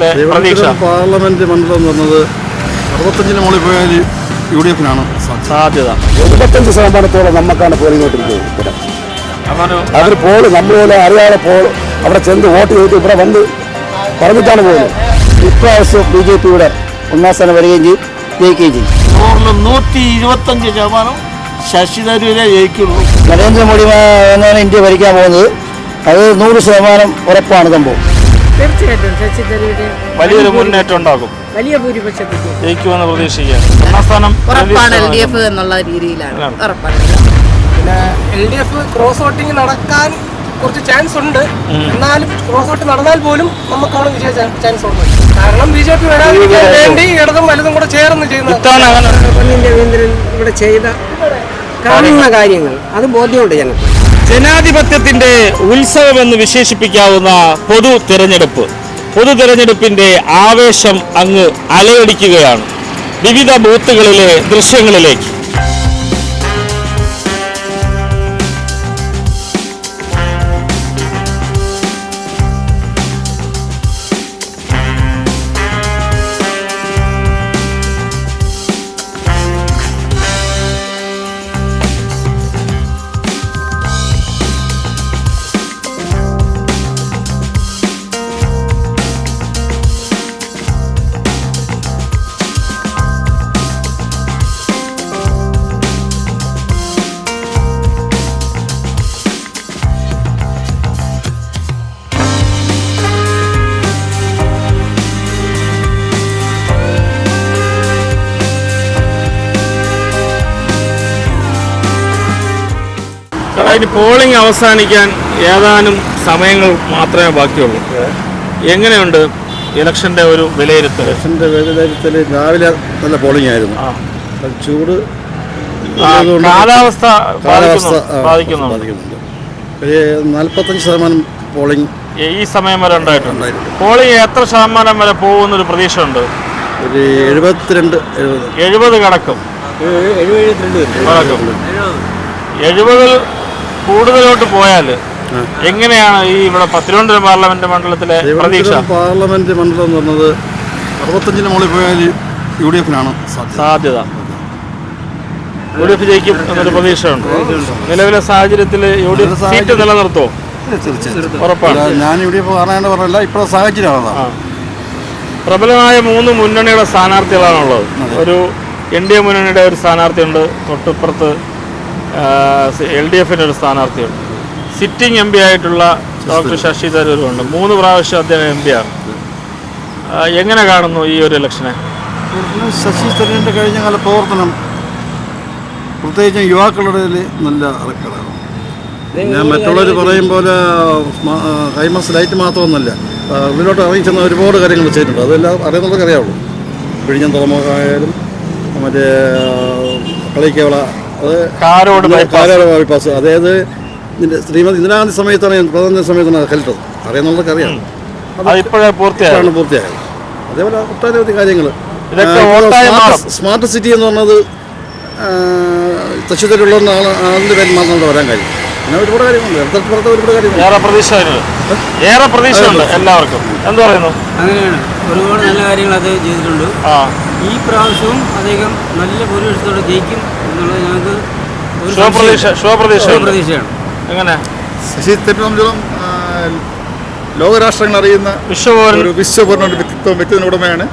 Parliament മണ്ഡലം എന്ന് പറഞ്ഞത് അറുപത്തഞ്ചിന് മുകളിൽ പോയാൽ യു ഡി എഫിനാണ് സാധ്യത. എഴുപത്തഞ്ച് ശതമാനത്തോളം നമുക്കാണ് ഒരു അവർ പോൾ നമ്മളെ അറിയാതെ പോൾ അവിടെ ചെന്ന് വോട്ട് ചെയ്തിട്ട് ഇവിടെ വന്ന് പറഞ്ഞിട്ടാണ് പോകുന്നത് ഇപ്രാവശ്യം ബി ജെ പിയുടെ ഒന്നാം സ്ഥാനം വരികയും ചെയ്യും ജയിക്കുകയും ചെയ്യും നൂറിൽ നൂറ്റി ഇരുപത്തഞ്ച് ശതമാനം ശശി തരൂരെ ജയിക്കുള്ളൂ. നരേന്ദ്രമോദി എന്നാണ് ഇന്ത്യ ഭരിക്കാൻ പോകുന്നത്. അത് നൂറ് ശതമാനം ഉറപ്പാണ് സംഭവം. തീർച്ചയായിട്ടും ശശി തരൂര് വലിയൊരു മുന്നേറ്റം ഉണ്ടാകും. വലിയ ഭൂരിപക്ഷത്തിൽ ജയിക്കുമെന്ന് പ്രതീക്ഷിക്കാം ഒന്നാം സ്ഥാനം ഉറപ്പാണ് എൽ ഡി എഫ് എന്നുള്ള രീതിയിലാണ്. ഉറപ്പാണ്. പിന്നെ L D F cross voting നടക്കാൻ കുറച്ച് ചാൻസ് ഉണ്ട്. എന്നാലും ക്രോസ് വോട്ട് നടന്നാൽ പോലും നമുക്കാണ് വിജയ ചാൻസ് ഉണ്ട്. കാരണം ബി ജെ പി വരാതിരിക്കാൻ വേണ്ടി ഇടതും വലുതും കൂടെ ചേർന്ന് ചെയ്യുന്നത്. രവീന്ദ്രൻ ഇവിടെ ചെയ്ത കാണുന്ന കാര്യങ്ങൾ അത് ബോധ്യമുണ്ട് ജനത്തിന് ജനാധിപത്യത്തിന്റെ ഉത്സവം എന്ന് വിശേഷിപ്പിക്കാവുന്ന പൊതു തിരഞ്ഞെടുപ്പ്. പൊതു തിരഞ്ഞെടുപ്പിന്റെ ആവേശം അങ്ങ് അലയടിക്കുകയാണ്. വിവിധ ബൂത്തുകളിലെ ദൃശ്യങ്ങളിലേക്ക്. ഇനി പോളിംഗ് അവസാനിക്കാൻ ഏതാനും സമയങ്ങൾ മാത്രമേ ബാക്കിയുള്ളൂ. എങ്ങനെയുണ്ട് ഇലക്ഷന്റെ ഒരു വിലയിരുത്തൽ? ഇലക്ഷന്റെ വിലയിരുത്തൽ രാവിലെ നല്ല പോളിംഗ് ആയിരുന്നു. ചൂട് കാലാവസ്ഥ കാലാവസ്ഥ ബാധിക്കുന്നുണ്ട്? ഒരു നാൽപ്പത്തഞ്ച് ശതമാനം പോളിംഗ് ഈ സമയം വരെ ഉണ്ടായിട്ടുണ്ട്. പോളിംഗ് എത്ര ശതമാനം വരെ പോകുന്നൊരു പ്രതീക്ഷയുണ്ട്? ഒരു എഴുപത്തിരണ്ട് എഴുപത്. കടക്കും. എഴുപതിൽ കൂടുതലോട്ട് പോയാൽ എങ്ങനെയാണ് ഈ ഇവിടെ പത്തിരുവനന്തപുരം തിരുവനന്തപുരം പാർലമെന്റ് മണ്ഡലത്തിലെ പ്രതീക്ഷ? പാർലമെന്റ് മണ്ഡലം എന്ന് പറഞ്ഞത് അറുപത്തഞ്ചിന് മുകളിൽ പോയാൽ യു ഡി എഫിനാണ് സാധ്യത. യു ഡി എഫ് ജയിക്കും എന്നൊരു പ്രതീക്ഷയുണ്ട്. നിലവിലെ സാഹചര്യത്തിൽ യു ഡി എഫ് സീറ്റ് നിലനിർത്തോ തീർച്ചയായും. ഞാൻ യു ഡി എഫ് കാണാണ്ട് പറഞ്ഞില്ല. ഇപ്പോഴത്തെ സാഹചര്യം ആ. അതാണ് പ്രബലമായ മൂന്ന് മുന്നണിയുടെ സ്ഥാനാർത്ഥികളാണുള്ളത്. ഒരു എൻ ഡി എ മുന്നണിയുടെ ഒരു സ്ഥാനാർത്ഥിയുണ്ട്. തൊട്ടിപ്പുറത്ത് എൽ ഡി എഫിന്റെ ഒരു സ്ഥാനാർത്ഥിയുണ്ട്. സിറ്റിംഗ് എം പി ആയിട്ടുള്ള ഡോക്ടർ ശശി തരൂരുണ്ട്. മൂന്ന് പ്രാവശ്യം അദ്ദേഹം എം പി ആണ്. എങ്ങനെ കാണുന്നു ഈ ഒരു ഇലക്ഷനെ? ശശി തരൂരിന്റെ കഴിഞ്ഞ കാല പ്രവർത്തനം പ്രത്യേകിച്ചും യുവാക്കളുടെ നല്ല റെക്കോർഡാണ് ഞാൻ മറ്റുള്ളവർ പറയും പോലെ ഹൈമസ് ലൈറ്റ് മാത്രമൊന്നുമല്ല. ഉള്ളിലോട്ട് ഇറങ്ങി ചെന്ന ഒരുപാട് കാര്യങ്ങൾ ചെയ്തിട്ടുണ്ട് അതെല്ലാം അറിയുന്നവർക്ക് അറിയാവുള്ളൂ പിഴിഞ്ഞം തുറമുഖമായാലും മറ്റേ കളിക്കവള അത് കാരോട്. കാരോട് ബൈപ്പാസ് അതായത് ഇതിന്റെ ശ്രീമതി ഇന്ദിരാഗാന്ധി സമയത്താണ് ഞാൻ പ്രധാന സമയത്താണ് കലിട്ടത് അറിയുന്നവർക്ക് അറിയാം. അത് ഇപ്പോഴേ പൂർത്തിയായി? അതാണ് പൂർത്തിയായത്. അതേപോലെ ഒട്ടനവധി കാര്യങ്ങൾ. സ്മാർട്ട് സിറ്റി എന്ന് പറഞ്ഞത് തശ്ശൂരിലുള്ള ആളിന്റെ പേര് മാത്രം ഇവിടെ വരാൻ കഴിയും പിന്നെ ഒരുപാട് കാര്യങ്ങളുണ്ട്. ഇടത്തട്ട് പുറത്ത് ഒരുപാട് കാര്യങ്ങളുണ്ട്. ഏറെ പ്രതീക്ഷ ഏറെ പ്രതീക്ഷയുണ്ട് എല്ലാവർക്കും. എന്ത് പറയുന്നു? അങ്ങനെയാണ്. ഒരുപാട് നല്ല കാര്യങ്ങൾ അത് ചെയ്തിട്ടുണ്ട്. ആ. ഈ പ്രാവശ്യവും അദ്ദേഹം നല്ല ഭൂരിപക്ഷത്തോടെ ജയിക്കും. എന്നുള്ളത് ഞങ്ങൾക്ക് എങ്ങനെ? ശശി ലോകരാഷ്ട്രങ്ങൾ അറിയുന്ന ഒരു വിശ്വപൂർണ വ്യക്തിത്വം വ്യക്തിത്വ ഉടമയാണ്.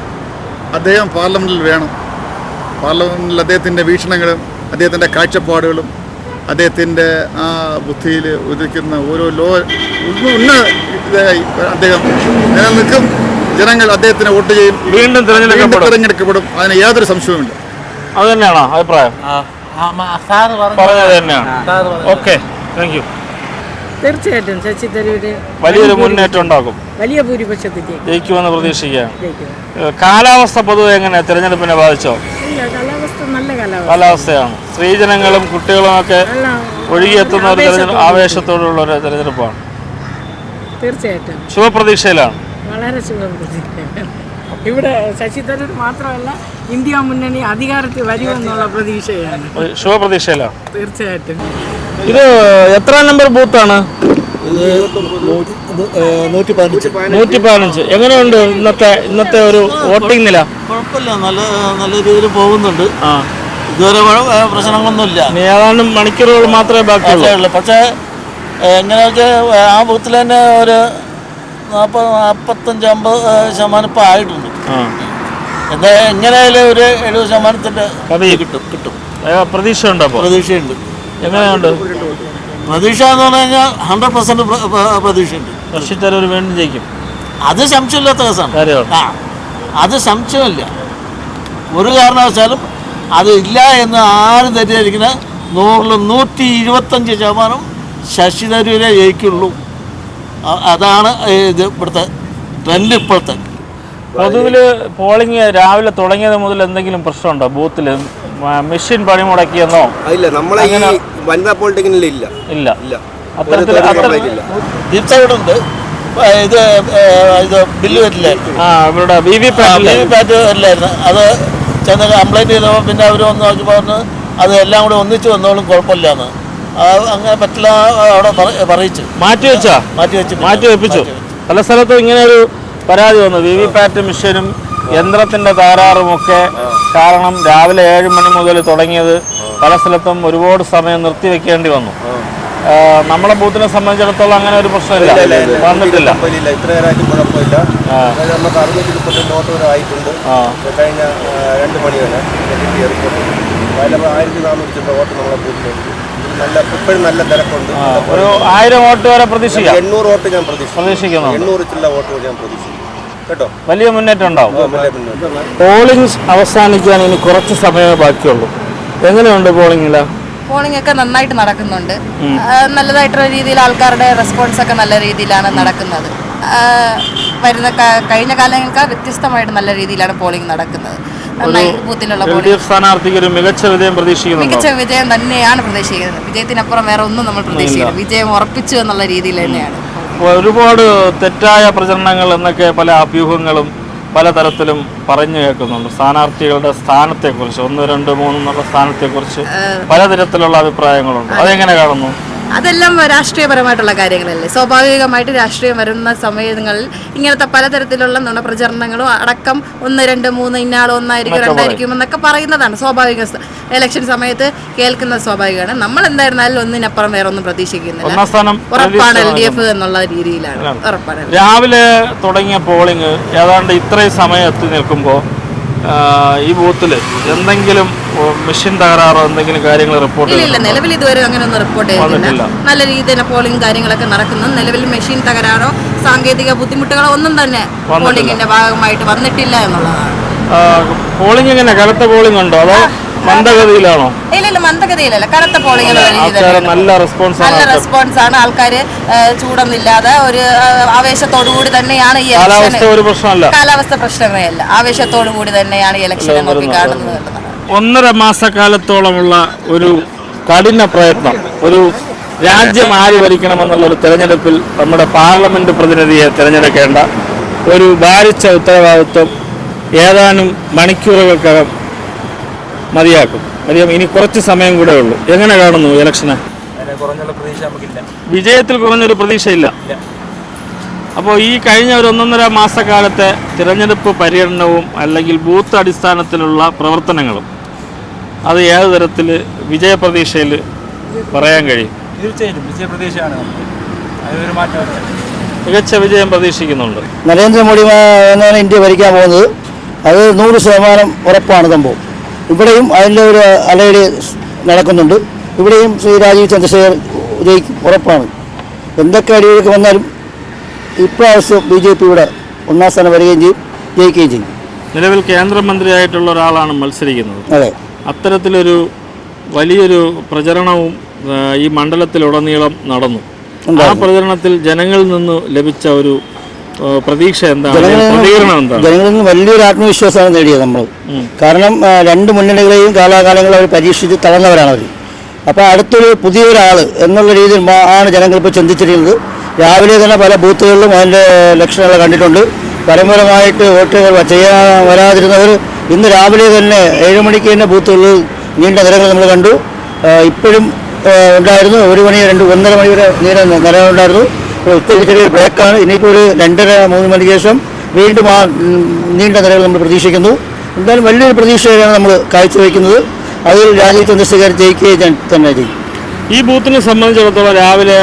അദ്ദേഹം പാർലമെന്റിൽ വേണം. പാർലമെന്റിൽ അദ്ദേഹത്തിന്റെ വീക്ഷണങ്ങളും അദ്ദേഹത്തിന്റെ കാഴ്ചപ്പാടുകളും അദ്ദേഹത്തിന്റെ ആ ബുദ്ധിയിൽ ഉദിക്കുന്ന ഓരോ ലോ ഉന്ന- ഇതായി അദ്ദേഹം നിലനിൽക്കും. ജനങ്ങൾ അദ്ദേഹത്തിന് വോട്ട് ചെയ്യും. വീണ്ടും തിരഞ്ഞെടുക്കപ്പെടും. അതിന് യാതൊരു സംശയവുമില്ല. അത് തന്നെയാണോ അഭിപ്രായം? പറഞ്ഞത് തന്നെയാണ്. ഓക്കെ. താങ്ക് യു തീർച്ചയായിട്ടും ശശി തരൂര് വലിയൊരു മുന്നേറ്റം ഉണ്ടാക്കും. വലിയ ഭൂരിപക്ഷത്തിൽ ജയിക്കും. ജയിക്കുമെന്ന് പ്രതീക്ഷിക്കാം കാലാവസ്ഥ പൊതുവെ എങ്ങനെ തിരഞ്ഞെടുപ്പിനെ ബാധിച്ചോ? ഇല്ല കാലാവസ്ഥ നല്ല കാലാവസ്ഥ. കാലാവസ്ഥയാണ്. സ്ത്രീജനങ്ങളും കുട്ടികളും ഒക്കെ ഒഴുകിയെത്തുന്ന ഒരു തെരഞ്ഞെടുപ്പ് ആവേശത്തോടുള്ള ഒരു തെരഞ്ഞെടുപ്പാണ്. തീർച്ചയായിട്ടും. ശുഭപ്രതീക്ഷയിലാണ്. വളരെ സുഖം ഇവിടെ ശശി തരൂർ മാത്രമല്ല ഇന്ത്യ മുന്നണി അധികാരത്തിൽ വരുമെന്നുള്ള പ്രതീക്ഷയാണ്. ഒരു ശുഭപ്രതീക്ഷയിലാണ് തീർച്ചയായിട്ടും. ഇത് എത്ര നമ്പർ ബൂത്താണ്? നൂറ്റി പതിനഞ്ച് എങ്ങനെയുണ്ട് ഇന്നത്തെ ഇന്നത്തെ ഒരു വോട്ടിംഗ് നില? കുഴപ്പമില്ല. നല്ല നല്ല രീതിയിൽ പോകുന്നുണ്ട്. ആ. ഇതുവരെ പ്രശ്നങ്ങളൊന്നുമില്ല. ഏതാനും മണിക്കൂറുകൾ മാത്രമേ ബാക്കിയുള്ളൂ. പക്ഷേ ഉള്ളു. പക്ഷേ എങ്ങനെയാ ആ ബൂത്തിൽ തന്നെ ഒരു നാൽപ്പത് നാൽപ്പത്തഞ്ച് അമ്പത് ശതമാനം ഇപ്പം ആയിട്ടുണ്ട്. എന്താ എങ്ങനെയായാലും ഒരു എഴുപത് ശതമാനത്തിന്റെ കിട്ടും കിട്ടും. പ്രതീക്ഷ ഉണ്ടോ പ്രതീക്ഷയുണ്ട്. എങ്ങനെയുണ്ട്? പ്രതീക്ഷ എന്ന് പറഞ്ഞു കഴിഞ്ഞാൽ ഹൺഡ്രഡ് പെർസെന്റ് പ്രതീക്ഷയുണ്ട്. തരൂർ വീണ്ടും ജയിക്കും. അത് സംശയമില്ലാത്ത കേസാണ്. ആ അത് സംശയമില്ല. ഒരു കാരണവശാലും അത് ഇല്ല എന്ന് ആരും തെറ്റിദ്ധരിക്കുന്ന നൂറിൽ നൂറ്റി ഇരുപത്തഞ്ച് ശതമാനം ശശി തരൂരെ ജയിക്കുള്ളൂ. അതാണ് ഇത് ഇവിടുത്തെ ട്രെൻഡ് ഇപ്പോഴത്തെ പൊതുവിൽ പോളിംഗ് രാവിലെ തുടങ്ങിയത് മുതൽ എന്തെങ്കിലും പ്രശ്നമുണ്ടോ? ബൂത്തിൽ മെഷീൻ പണിമുടക്കിയെന്നോ? ഇല്ല നമ്മളെ ഈ വനിതാ പോളിടെക്നിക്കിൽ ഇല്ല. ഇല്ല. ഇല്ല. ഉണ്ട് ഇത് ഇത് ബില്ല് വരില്ലായിരുന്നു. ആ ഇവരുടെ വി വി പാറ്റിലെ വി പാറ്റ് വരില്ലായിരുന്നു. അത് ചെന്ന് കംപ്ലൈന്റ് ചെയ്തപ്പോൾ പിന്നെ അവർ വന്ന് നോക്കി പറഞ്ഞ് അത് എല്ലാം കൂടെ ഒന്നിച്ച് വന്നോളും കുഴപ്പമില്ലാന്ന്. അങ്ങനെ പറ്റില്ല അവിടെ പറയിച്ചു. മാറ്റി വെച്ചാ? മാറ്റി വെച്ചു മാറ്റി വെപ്പിച്ചു. പല സ്ഥലത്തും ഇങ്ങനെ ഒരു പരാതി വന്നു. വി വി പാറ്റ് മെഷീനും യന്ത്രത്തിന്റെ തകരാറുമൊക്കെ കാരണം രാവിലെ ഏഴ് മണി മുതൽ തുടങ്ങിയത് പല സ്ഥലത്തും ഒരുപാട് സമയം നിർത്തിവെക്കേണ്ടി വന്നു. നമ്മളെ ബൂത്തിനെ സംബന്ധിച്ചിടത്തോളം അങ്ങനെ ഒരു പ്രശ്നമില്ല. വന്നിട്ടില്ല. കുഴപ്പമില്ല. നമുക്ക് വരെ ആയിട്ടുണ്ട്. കഴിഞ്ഞ ആ, രണ്ട് മണി വരെ കിട്ടിയ റിപ്പോർട്ട് അതിലപ്പോൾ ആയിരത്തി നാനൂറ്റി വോട്ട് നമ്മളെ ബൂത്തിലുണ്ട് നല്ല ഇപ്പോഴും നല്ല തിരക്കുണ്ട്. ഒരു ആയിരം വോട്ട് വരെ പ്രതീക്ഷിക്കാം. എണ്ണൂറ് വോട്ട് ഞാൻ പ്രതീക്ഷിക്കുന്നു. എണ്ണൂറ് ചില്ല വോട്ട് ഞാൻ പ്രതീക്ഷിക്കുന്നു. കേട്ടോ? വലിയ മുന്നേറ്റം ഉണ്ടാവും. പോളിംഗ് അവസാനിക്കാൻ ഇനി കുറച്ച് സമയമേ ബാക്കിയുള്ളൂ. എങ്ങനെയുണ്ട് പോളിംഗില പോളിംഗ് ഒക്കെ നന്നായിട്ട് നടക്കുന്നുണ്ട്. നല്ലതായിട്ടുള്ള രീതിയിൽ ആൾക്കാരുടെ റെസ്പോൺസ് ഒക്കെ നല്ല രീതിയിലാണ് നടക്കുന്നത്. വരുന്ന കഴിഞ്ഞ കാലങ്ങൾക്ക് വ്യത്യസ്തമായിട്ട് നല്ല രീതിയിലാണ് പോളിംഗ് നടക്കുന്നത്. സ്ഥാനാർത്ഥിക്ക് ഒരു മികച്ച വിജയം മികച്ച വിജയം തന്നെയാണ് പ്രതീക്ഷിക്കുന്നത്. വിജയത്തിനപ്പുറം വേറെ ഒന്നും നമ്മൾ പ്രതീക്ഷിക്കുന്നത് വിജയം ഉറപ്പിച്ചു എന്നുള്ള രീതിയിൽ തന്നെയാണ്. ഒരുപാട് തെറ്റായ പ്രചരണങ്ങൾ എന്നൊക്കെ പല അഭ്യൂഹങ്ങളും പലതരത്തിലും പറഞ്ഞു കേൾക്കുന്നുണ്ട്. സ്ഥാനാർത്ഥികളുടെ സ്ഥാനത്തെക്കുറിച്ച് ഒന്ന് രണ്ട് മൂന്ന് എന്നുള്ള സ്ഥാനത്തെക്കുറിച്ച് പലതരത്തിലുള്ള അഭിപ്രായങ്ങളുണ്ട്. അതെങ്ങനെ കാണുന്നു? അതെല്ലാം രാഷ്ട്രീയപരമായിട്ടുള്ള കാര്യങ്ങളല്ലേ? സ്വാഭാവികമായിട്ട് രാഷ്ട്രീയം വരുന്ന സമയങ്ങളിൽ ഇങ്ങനത്തെ പലതരത്തിലുള്ള നുണപ്രചരണങ്ങളും അടക്കം ഒന്ന് രണ്ട് മൂന്ന് ഇന്നാൾ ഒന്നായിരിക്കും രണ്ടായിരിക്കും എന്നൊക്കെ പറയുന്നതാണ് സ്വാഭാവിക ഇലക്ഷൻ സമയത്ത് കേൾക്കുന്ന സ്വാഭാവികമാണ്. നമ്മൾ എന്തായിരുന്നാലും ഒന്നിനപ്പുറം വേറെ ഒന്നും പ്രതീക്ഷിക്കുന്നില്ല ഉറപ്പാണ് എൽ ഡി എഫ് എന്നുള്ള രീതിയിലാണ്. ഉറപ്പാണ് രാവിലെ തുടങ്ങിയ പോളിംഗ് ഏതാണ്ട് ഇത്രയും സമയം എത്തി നിൽക്കുമ്പോൾ ഈ ബൂത്തിൽ എന്തെങ്കിലും മെഷീൻ തകരാറോ എന്തെങ്കിലും കാര്യങ്ങൾ റിപ്പോർട്ട് ഇല്ല നിലവിൽ ഇതുവരെ അങ്ങനെ ഒന്നും റിപ്പോർട്ട്. ചെയ്തിട്ടില്ല. നല്ല രീതിയിൽ പോളിംഗ് കാര്യങ്ങളൊക്കെ നടക്കുന്നു. നിലവിൽ മെഷീൻ തകരാറോ സാങ്കേതിക ബുദ്ധിമുട്ടുകളോ ഒന്നും തന്നെ പോളിംഗിന്റെ ഭാഗമായിട്ട് വന്നിട്ടില്ല എന്നുള്ളതാണ്. പോളിംഗ് എങ്ങനെ കനത്ത പോളിംഗ് ഉണ്ടോ? അതോ മന്ദഗതിയിലാണോ? ഇല്ല ഇല്ല മന്ദഗതിയിലല്ല. കനത്ത പോളിംഗ് നല്ല റെസ്പോൺസ് നല്ല ആണ് റെസ്പോൺസ് ആണ്. ആൾക്കാർ ചൂടൊന്നില്ലാതെ ഒരു ആവേശത്തോടു കൂടി തന്നെയാണ് ഈ കാലാവസ്ഥ ഇലക്ഷൻ ഒരു പ്രശ്നമല്ല. കാലാവസ്ഥ പ്രശ്നമേ അല്ല ആവേശത്തോടു കൂടി തന്നെയാണ് ഈ ഇലക്ഷൻ നോക്കി കാണുന്നത് ഒന്നര മാസക്കാലത്തോളമുള്ള ഒരു കഠിന പ്രയത്നം. ഒരു രാജ്യം ആര് ഭരിക്കണമെന്നുള്ള ഒരു തെരഞ്ഞെടുപ്പിൽ നമ്മുടെ പാർലമെന്റ് പ്രതിനിധിയെ തിരഞ്ഞെടുക്കേണ്ട ഒരു ഭാരിച്ച ഉത്തരവാദിത്വം ഏതാനും മണിക്കൂറുകൾക്കകം മതിയാക്കും. മതിയാകും ഇനി കുറച്ച് സമയം കൂടെ ഉള്ളൂ. എങ്ങനെ കാണുന്നു ഇലക്ഷന്? വിജയത്തിൽ കുറഞ്ഞൊരു പ്രതീക്ഷയില്ല. അപ്പോൾ ഈ കഴിഞ്ഞ ഒരു ഒന്നൊന്നര മാസക്കാലത്തെ തിരഞ്ഞെടുപ്പ് പര്യടനവും അല്ലെങ്കിൽ ബൂത്ത് അടിസ്ഥാനത്തിലുള്ള പ്രവർത്തനങ്ങളും അത് ഏത് തരത്തിൽ വിജയപ്രതീക്ഷയിൽ പറയാൻ കഴിയും? തീർച്ചയായിട്ടും അതൊരു മികച്ച വിജയം പ്രതീക്ഷിക്കുന്നുണ്ട്. നരേന്ദ്രമോദി ഇന്ത്യ ഭരിക്കാൻ പോകുന്നത്. അത് നൂറ് ശതമാനം ഉറപ്പാണ് സംഭവം. ഇവിടെയും അതിന്റെ ഒരു അലയടി നടക്കുന്നുണ്ട്. ഇവിടെയും ശ്രീ രാജീവ് ചന്ദ്രശേഖർ ജയിക്കും ഉറപ്പാണ്. എന്തൊക്കെ അടിയൊഴുക്ക് വന്നാലും ഇപ്രാവശ്യം ബി ജെ പി ഇവിടെ ഒന്നാം സ്ഥാനം വരികയും ചെയ്യും ജയിക്കുകയും ചെയ്യും. നിലവിൽ കേന്ദ്രമന്ത്രിയായിട്ടുള്ള ഒരാളാണ് മത്സരിക്കുന്നത്. അതെ. അത്തരത്തിലൊരു വലിയൊരു പ്രചരണവും ഈ മണ്ഡലത്തിലുടനീളം നടന്നു. ആ പ്രചരണത്തിൽ ജനങ്ങളിൽ നിന്ന് ലഭിച്ച ഒരു പ്രതീക്ഷ എന്താണ്? ജനങ്ങളിൽ നിന്ന് പ്രതികരണം എന്താണ്? ജനങ്ങളിൽ നിന്ന് വലിയൊരു ആത്മവിശ്വാസമാണ് നേടിയത് നമ്മൾ. കാരണം രണ്ട് മുന്നണികളെയും കാലാകാലങ്ങൾ അവർ പരീക്ഷിച്ച് തളർന്നവരാണ് അവർ. അപ്പോൾ അടുത്തൊരു പുതിയൊരാൾ എന്നുള്ള രീതിയിൽ ആണ് ജനങ്ങൾ ഇപ്പോൾ ചിന്തിച്ചിരിക്കുന്നത്. രാവിലെ തന്നെ പല ബൂത്തുകളിലും അതിന്റെ ലക്ഷണങ്ങൾ കണ്ടിട്ടുണ്ട്. പരമ്പരമായിട്ട് വോട്ടുകൾ ചെയ്യാൻ വരാതിരുന്നവർ ഇന്ന് രാവിലെ തന്നെ ഏഴ് മണിക്ക് തന്നെ ബൂത്തുകളിൽ നീണ്ട നിരകൾ നമ്മൾ കണ്ടു. ഇപ്പോഴും ഉണ്ടായിരുന്നു. ഒരു മണി രണ്ട് ഒന്നര മണി വരെ നീണ്ട നിലവിലുണ്ടായിരുന്നു ഉച്ചയ്ക്ക് ചെറിയ ബ്രേക്കാണ് ഇനിയിപ്പോൾ ഒരു രണ്ടര മൂന്ന് മണിക്ക് ശേഷം വീണ്ടും ആ നീണ്ട നിലകൾ നമ്മൾ പ്രതീക്ഷിക്കുന്നു. എന്തായാലും വലിയൊരു പ്രതീക്ഷയാണ് നമ്മൾ കാഴ്ചവെക്കുന്നത്. അതിൽ രാജീവ് ചന്ദ്രശേഖർ ജയിക്കുകയും തന്നെ ചെയ്യും. ഈ ബൂത്തിനെ സംബന്ധിച്ചിടത്തോളം രാവിലെ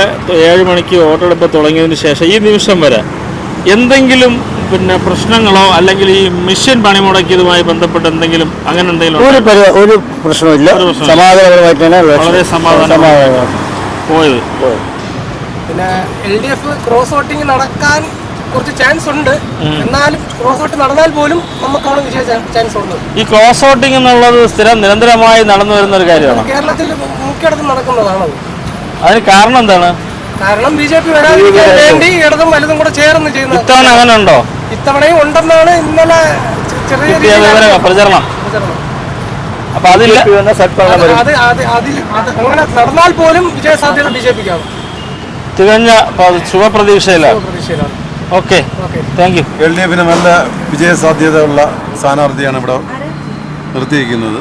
ഏഴ് മണിക്ക് വോട്ടെടുപ്പ് തുടങ്ങിയതിന് ശേഷം ഈ നിമിഷം വരെ എന്തെങ്കിലും പിന്നെ പ്രശ്നങ്ങളോ അല്ലെങ്കിൽ ഈ മിഷൻ പണിമുടക്കിയതുമായി ബന്ധപ്പെട്ട് എന്തെങ്കിലും അങ്ങനെ എന്തെങ്കിലും ഒരു ഒരു പ്രശ്നമില്ല സമാധാനപരമായിട്ട് തന്നെ വളരെ സമാധാനം. പോയത്. പോയത്. പിന്നെ L D F cross voting നടക്കാൻ കുറച്ച് ചാൻസ് ഉണ്ട്. എന്നാലും ക്രോസ് വോട്ട് നടന്നാൽ പോലും നമുക്കാണ് വിജയ ചാൻസ് ഉള്ളത് ഈ ക്രോസ് വോട്ടിംഗ് എന്നുള്ളത് സ്ഥിരം നിരന്തരമായി നടന്നു വരുന്ന ഒരു കാര്യമാണ്. കേരളത്തിൽ മുഖ്യടത്തും നടക്കുന്നതാണത്. അതിന് കാരണം എന്താണ്? കാരണം ബി ജെ പി വരാതിരിക്കാൻ വേണ്ടി ഇടതും വലുതും കൂടെ ചേർന്ന് ചെയ്യുന്നത്. ഇത്തവണ അങ്ങനെ ഉണ്ടോ ഇത്തവണയും ഉണ്ടെന്നാണ് ഇന്നലെ ചെറിയ പ്രചരണം. അപ്പൊ അതില്ല. അത് അത് അത് അതിൽ അങ്ങനെ നടന്നാൽ പോലും വിജയ സാധ്യത ബി ജെ പിക്കാണ്. തികഞ്ഞ ശുഭപ്രതീക്ഷയിലാണ്. പ്രതീക്ഷയിലാണ് okay. Thank you. L D എഫിന് നല്ല വിജയസാധ്യതയുള്ള സ്ഥാനാർത്ഥിയാണ് ഇവിടെ നിർത്തിയിരിക്കുന്നത്.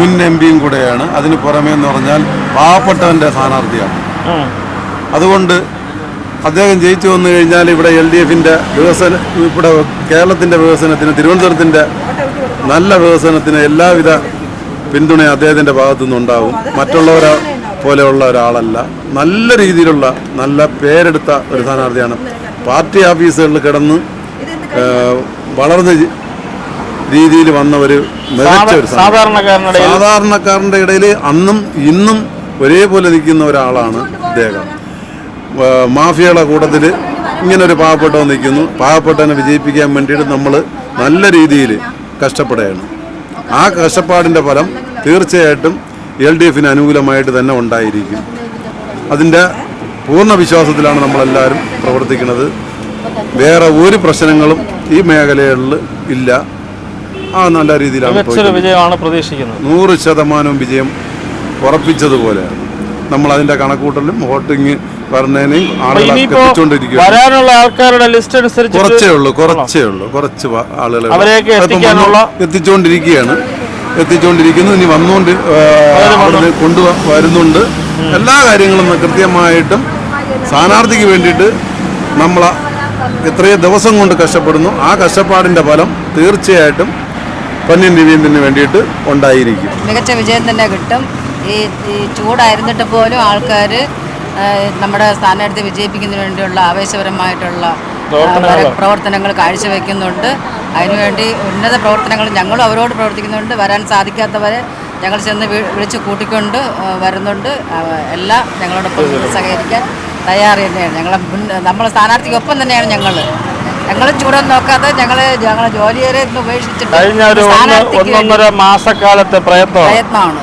മുൻ എം പിയും കൂടെയാണ്. അതിന് പുറമേ എന്ന് പറഞ്ഞാൽ പാവപ്പെട്ടവന്റെ സ്ഥാനാർത്ഥിയാണ്. അതുകൊണ്ട് അദ്ദേഹം ജയിച്ചു വന്നു കഴിഞ്ഞാൽ ഇവിടെ എൽ ഡി എഫിന്റെ വികസന ഇവിടെ കേരളത്തിന്റെ വികസനത്തിന് തിരുവനന്തപുരത്തിന്റെ നല്ല വികസനത്തിന് എല്ലാവിധ പിന്തുണ അദ്ദേഹത്തിന്റെ ഭാഗത്തു നിന്നുണ്ടാവും മറ്റുള്ളവരെ പോലെയുള്ള ഒരാളല്ല. നല്ല രീതിയിലുള്ള നല്ല പേരെടുത്ത ഒരു സ്ഥാനാർത്ഥിയാണ്. പാർട്ടി ഓഫീസുകളിൽ കിടന്ന് വളർന്ന രീതിയിൽ വന്ന ഒരു മികച്ച ഒരു. സാധാരണക്കാരന്റെ ഇടയിൽ അന്നും ഇന്നും ഒരേപോലെ നിൽക്കുന്ന ഒരാളാണ് അദ്ദേഹം മാഫിയയുടെ കൂട്ടത്തിൽ ഇങ്ങനെ ഒരു പാവപ്പെട്ടവൻ നിൽക്കുന്നു. പാവപ്പെട്ടവനെ വിജയിപ്പിക്കാൻ വേണ്ടിയിട്ട് നമ്മൾ നല്ല രീതിയിൽ കഷ്ടപ്പെടുകയാണ്. ആ കഷ്ടപ്പാടിന്റെ ഫലം തീർച്ചയായിട്ടും എൽ ഡി എഫിന് അനുകൂലമായിട്ട് തന്നെ ഉണ്ടായിരിക്കും. അതിന്റെ പൂർണ വിശ്വാസത്തിലാണ് നമ്മളെല്ലാവരും പ്രവർത്തിക്കുന്നത്. വേറെ ഒരു പ്രശ്നങ്ങളും ഈ മേഖലകളിൽ ഇല്ല. ആ നല്ല രീതിയിലാണ് വിജയമാണ് പ്രതീക്ഷിക്കുന്നത്. നൂറ് ശതമാനവും വിജയം ഉറപ്പിച്ചതുപോലെയാണ് നമ്മൾ അതിന്റെ കണക്കൂട്ടലും വോട്ടിംഗ് വരാനുള്ള ആൾക്കാരുടെ ലിസ്റ്റ് അനുസരിച്ച് കുറച്ചേ ഉള്ളൂ കുറച്ചേ ഉള്ളൂ കുറച്ച് ആളുകളെ എത്തിച്ചുകൊണ്ടിരിക്കുകയാണ് എത്തിച്ചുകൊണ്ടിരിക്കുന്നു. ഇനി വന്നുകൊണ്ട് അവിടുന്ന് കൊണ്ടു വരുന്നുണ്ട്. എല്ലാ കാര്യങ്ങളും കൃത്യമായിട്ടും സ്ഥാനാർത്ഥിക്ക് വേണ്ടിയിട്ട് നമ്മൾ എത്രയോ ദിവസം കൊണ്ട് കഷ്ടപ്പെടുന്നു. ആ കഷ്ടപ്പാടിന്റെ ഫലം തീർച്ചയായിട്ടും പൊന്നിൻ രവീന്ദ്രന് വേണ്ടിയിട്ട് ഉണ്ടായിരിക്കും. മികച്ച വിജയം തന്നെ കിട്ടും. ഈ ഈ ചൂടായിരുന്നിട്ട് പോലും ആൾക്കാർ നമ്മുടെ സ്ഥാനാർത്ഥി വിജയിപ്പിക്കുന്നതിന് വേണ്ടിയുള്ള ആവേശപരമായിട്ടുള്ള പ്രവർത്തനങ്ങൾ. കാഴ്ചവെക്കുന്നുണ്ട്. അതിനുവേണ്ടി ഉന്നത പ്രവർത്തനങ്ങൾ ഞങ്ങളും അവരോട് പ്രവർത്തിക്കുന്നുണ്ട്. വരാൻ സാധിക്കാത്തവരെ ഞങ്ങൾ ചെന്ന് വിളിച്ച് കൂട്ടിക്കൊണ്ട് വരുന്നുണ്ട്. എല്ലാം ഞങ്ങളോടൊപ്പം സഹകരിക്കാൻ തയ്യാറ് തന്നെയാണ്. ഞങ്ങളെ മുൻ നമ്മളെ സ്ഥാനാർത്ഥിക്കൊപ്പം തന്നെയാണ് ഞങ്ങൾ ഞങ്ങൾ ചൂടം നോക്കാതെ ഞങ്ങൾ ഞങ്ങളെ ജോലിയേറെ ഇന്ന് ഉപേക്ഷിച്ചിട്ട് കഴിഞ്ഞ ഒരു ഒന്നൊന്നര മാസക്കാലത്തെ പ്രയത്നമാണ്.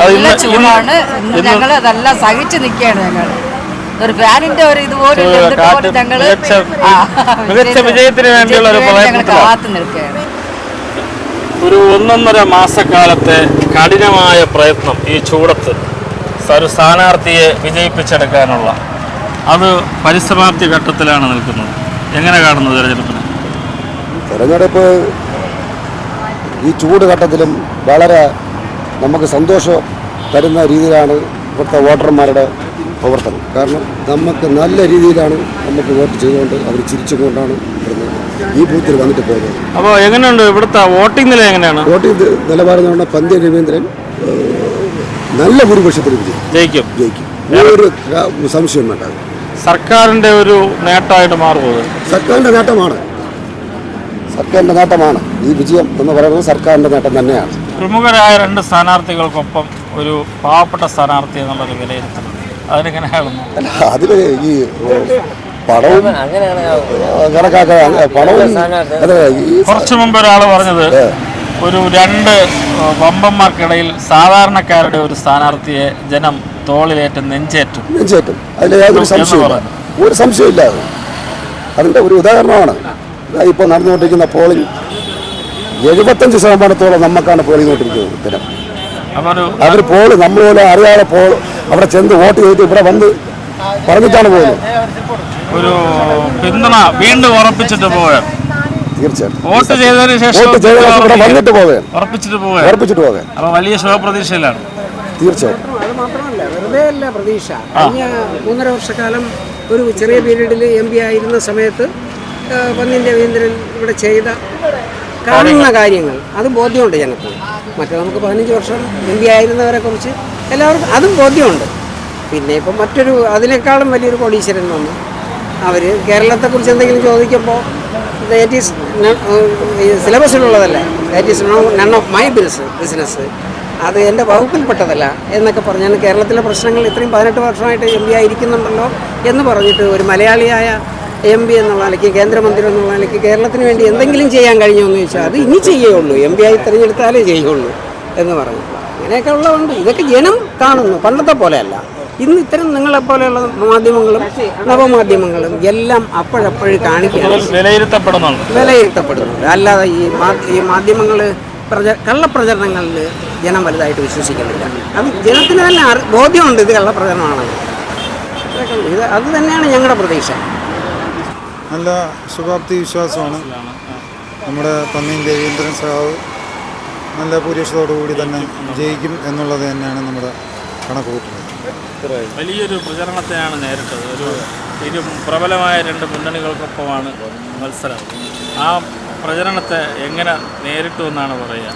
നല്ല ചൂടാണ്. ഞങ്ങൾ അതെല്ലാം സഹിച്ചു നിൽക്കുകയാണ് ഞങ്ങൾ ഒരു ഫാനിന്റെ ഒരു ഇതുപോലും ഞങ്ങൾ മികച്ച വിജയത്തിന് വേണ്ടിയുള്ള ഒരു. കാത്തു നിൽക്കുകയാണ്. ഒരു ഒന്നൊന്നര മാസക്കാലത്തെ കഠിനമായ പ്രയത്നം ഈ ചൂടത്ത് ഒരു സ്ഥാനാർത്ഥിയെ വിജയിപ്പിച്ചെടുക്കാനുള്ള. അത് പരിസമാപ്തി ഘട്ടത്തിലാണ് നിൽക്കുന്നത്. എങ്ങനെ കാണുന്നു തെരഞ്ഞെടുപ്പിന്? തെരഞ്ഞെടുപ്പ് ഈ ചൂട് ഘട്ടത്തിലും വളരെ നമുക്ക് സന്തോഷം തരുന്ന രീതിയിലാണ് ഇവിടുത്തെ വോട്ടർമാരുടെ പ്രവർത്തനം. കാരണം നമുക്ക് നല്ല രീതിയിലാണ് നമുക്ക് വോട്ട് ചെയ്തുകൊണ്ട് അവർ ചിരിച്ചുകൊണ്ടാണ് ഈ ബൂത്തിൽ വന്നിട്ട് പോകുന്നത് അപ്പോൾ എങ്ങനെയുണ്ട് ഇവിടുത്തെ വോട്ടിംഗ് നില എങ്ങനെയാണ്? വോട്ടിംഗ് നിലവാരം എന്ന് പറഞ്ഞാൽ പന്ത്യ രവീന്ദ്രൻ നല്ല ഭൂരിപക്ഷത്തിൽ വിജയിക്കും ജയിക്കും. ജയിക്കും. ഒരു സംശയം വേണ്ട സർക്കാരിന്റെ ഒരു നേട്ടമായിട്ട് മാറുന്നത് സർക്കാരിന്റെ നേട്ടമാണ്. സർക്കാരിന്റെ നേട്ടമാണ്. ഈ വിജയം എന്ന് പറയുന്നത് സർക്കാരിന്റെ നേട്ടം തന്നെയാണ്. പ്രമുഖരായ രണ്ട് സ്ഥാനാർത്ഥികൾക്കൊപ്പം ഒരു പാവപ്പെട്ട സ്ഥാനാർത്ഥി എന്നുള്ളൊരു വിലയിരുത്തലുണ്ട് അതിൽ ഈ പണവും കണക്കാക്കാൻ പണവും കുറച്ചു മുമ്പ് ഒരാൾ പറഞ്ഞത് ഒരു രണ്ട് വമ്പന്മാർക്കിടയിൽ സാധാരണക്കാരുടെ ഒരു സ്ഥാനാർത്ഥിയെ ജനം തോളിലേറ്റ് നെഞ്ചേറ്റും. നെഞ്ചേറ്റും. അതിൽ യാതൊരു സംശയമില്ല ഒരു സംശയമില്ല അത് അതിന്റെ ഒരു ഉദാഹരണമാണ്. ഇപ്പോൾ നടന്നുകൊണ്ടിരിക്കുന്ന പോളിംഗ്. എഴുപത്തഞ്ച് ശതമാനത്തോളം നമുക്കാണ് പോളിംഗ് കൊണ്ടിരിക്കുന്നത് അവർ പോൾ നമ്മൾ പോലെ അറിയാതെ പോൾ അവിടെ ചെന്ന് വോട്ട് ചെയ്തിട്ട് ഇവിടെ വന്ന് പറഞ്ഞിട്ടാണ് പോകുന്നത്. ഒരു പിന്തുണ വീണ്ടും ഉറപ്പിച്ചിട്ട് തീർച്ചയായിട്ടും. വോട്ട് ചെയ്തതിന് ശേഷം വോട്ട് ചെയ്തതിന് ശേഷം ഇവിടെ വന്നിട്ട് പോവുകയാണ്. ഉറപ്പിച്ചിട്ട് പോവുകയാണ്. അപ്പോൾ വലിയ ശുഭപ്രതീക്ഷയിലാണ്. തീർച്ചയായിട്ടും. അത് മാത്രമല്ല വെറുതെ അല്ല പ്രതീക്ഷ. കഴിഞ്ഞ മൂന്നര വർഷക്കാലം ഒരു ചെറിയ പീരീഡിൽ എം പി ആയിരുന്ന സമയത്ത് ആ, പന്നിൻ രവീന്ദ്രൻ ഇവിടെ ചെയ്ത കാണുന്ന കാര്യങ്ങൾ. അത് ബോധ്യമുണ്ട് ജനത്തിന് മറ്റേ നമുക്ക് പതിനഞ്ച് വർഷം പി ആയിരുന്നവരെ കുറിച്ച് എല്ലാവർക്കും അതും ബോധ്യമുണ്ട്. പിന്നെ ഇപ്പം മറ്റൊരു അതിനേക്കാളും വലിയൊരു കോടീശ്വരൻ വന്നു. അവർ കേരളത്തെക്കുറിച്ച് എന്തെങ്കിലും ചോദിക്കുമ്പോൾ that is സിലബസിലുള്ളതല്ല. That is no none of my bis business അത് എന്റെ വകുപ്പിൽപ്പെട്ടതല്ല എന്നൊക്കെ പറഞ്ഞാണ് കേരളത്തിലെ പ്രശ്നങ്ങൾ ഇത്രയും പതിനെട്ട് വർഷമായിട്ട് എം പി ആയിരിക്കുന്നുണ്ടല്ലോ എന്ന് പറഞ്ഞിട്ട് ഒരു മലയാളിയായ എം പി എന്നുള്ള നിലയ്ക്ക് കേന്ദ്രമന്ത്രി എന്നുള്ള നിലയ്ക്ക് കേരളത്തിന് വേണ്ടി എന്തെങ്കിലും ചെയ്യാൻ കഴിഞ്ഞോ എന്ന് ചോദിച്ചാൽ അത് ഇനി ചെയ്യുള്ളൂ. എം പി ആയി തിരഞ്ഞെടുത്താലേ ചെയ്യുള്ളൂ എന്ന് പറഞ്ഞു. അങ്ങനെയൊക്കെ ഉള്ളതുകൊണ്ട് ഇതൊക്കെ ജനം കാണുന്നു. പണ്ടത്തെ പോലെയല്ല. ഇന്ന് ഇത്തരം നിങ്ങളെ പോലെയുള്ള മാധ്യമങ്ങളും നവമാധ്യമങ്ങളും എല്ലാം അപ്പോഴപ്പോഴും കാണിക്കുകയാണ് വിലയിരുത്തപ്പെടുന്നുണ്ട്. അല്ലാതെ ഈ ഈ മാധ്യമങ്ങൾ പ്രച കള്ളപ്രചരണങ്ങളിൽ ജനം വലുതായിട്ട് വിശ്വസിക്കുന്നില്ല. അത് ജനത്തിന് തന്നെ ബോധ്യമുണ്ട് ഇത് കള്ളപ്രചരണമാണെന്ന്. ഇത് അത് തന്നെയാണ് ഞങ്ങളുടെ പ്രതീക്ഷ. നല്ല ശുഭാപ്തി വിശ്വാസമാണ്. നമ്മുടെ പന്നിയും ദേവീന്ദ്രൻ സഹാവ് നല്ല ഭൂരിപക്ഷത്തോടുകൂടി തന്നെ ജയിക്കും എന്നുള്ളത് തന്നെയാണ് നമ്മുടെ കണക്ക് കൂട്ടുന്നത് വലിയൊരു പ്രചരണത്തെയാണ് നേരിട്ടത്. ഒരു ഇരു പ്രബലമായ രണ്ട് മുന്നണികൾക്കൊപ്പമാണ് മത്സരം. ആ പ്രചരണത്തെ എങ്ങനെ നേരിട്ടു എന്നാണ് പറയുക?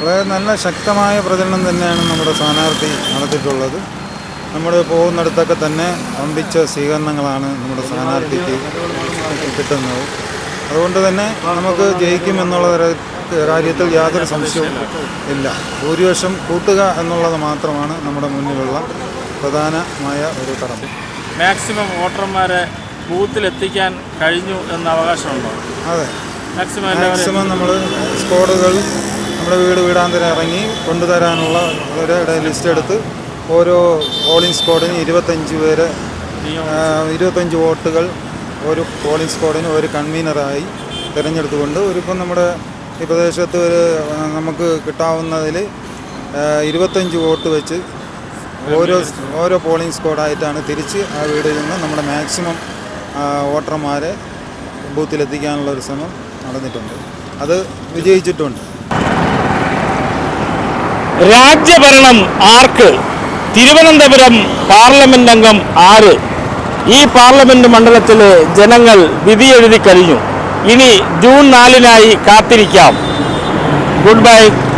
വളരെ നല്ല ശക്തമായ പ്രചരണം തന്നെയാണ് നമ്മുടെ സ്ഥാനാർത്ഥി നടത്തിയിട്ടുള്ളത്. നമ്മൾ പോകുന്നിടത്തൊക്കെ തന്നെ അമ്പിച്ച സ്വീകരണങ്ങളാണ് നമ്മുടെ സ്ഥാനാർത്ഥിക്ക് കിട്ടുന്നത്. അതുകൊണ്ട് തന്നെ നമുക്ക് ജയിക്കുമെന്നുള്ള കാര്യത്തിൽ യാതൊരു സംശയവും ഇല്ല. ഭൂരിപക്ഷം കൂട്ടുക എന്നുള്ളത് മാത്രമാണ് നമ്മുടെ മുന്നിലുള്ള പ്രധാനമായ ഒരു കടമ. മാക്സിമം വോട്ടർമാരെ ബൂത്തിലെത്തിക്കാൻ കഴിഞ്ഞു എന്ന അവകാശമുണ്ടോ? അതെ. മാക്സിമം മാക്സിമം നമ്മൾ സ്കോഡുകൾ നമ്മുടെ വീട് വീടാന്തരം ഇറങ്ങി കൊണ്ടുതരാനുള്ള ഒരു ലിസ്റ്റ് എടുത്ത് ഓരോ പോളിംഗ് സ്ക്വാഡിന് ഇരുപത്തഞ്ച് പേര് ഇരുപത്തഞ്ച് വോട്ടുകൾ ഒരു പോളിംഗ് സ്ക്വാഡിന് ഒരു കൺവീനറായി തിരഞ്ഞെടുത്തുകൊണ്ട് ഒരിപ്പം നമ്മുടെ ഈ പ്രദേശത്ത് ഒരു നമുക്ക് കിട്ടാവുന്നതിൽ ഇരുപത്തഞ്ച് വോട്ട് വെച്ച് ഓരോ ഓരോ പോളിംഗ് സ്ക്വാഡായിട്ടാണ് തിരിച്ച് ആ വീടിൽ നിന്ന് നമ്മുടെ മാക്സിമം വോട്ടർമാരെ ബൂത്തിലെത്തിക്കാനുള്ള ഒരു ശ്രമം നടന്നിട്ടുണ്ട്. അത് വിജയിച്ചിട്ടുണ്ട്. രാജ്യഭരണം ആർക്ക്? തിരുവനന്തപുരം പാർലമെന്റ് അംഗം ആറ്. ഈ പാർലമെന്റ് മണ്ഡലത്തിലെ ജനങ്ങൾ വിധി എഴുതി കഴിഞ്ഞു. ഇനി ജൂൺ നാലിനായി കാത്തിരിക്കാം. Good bye.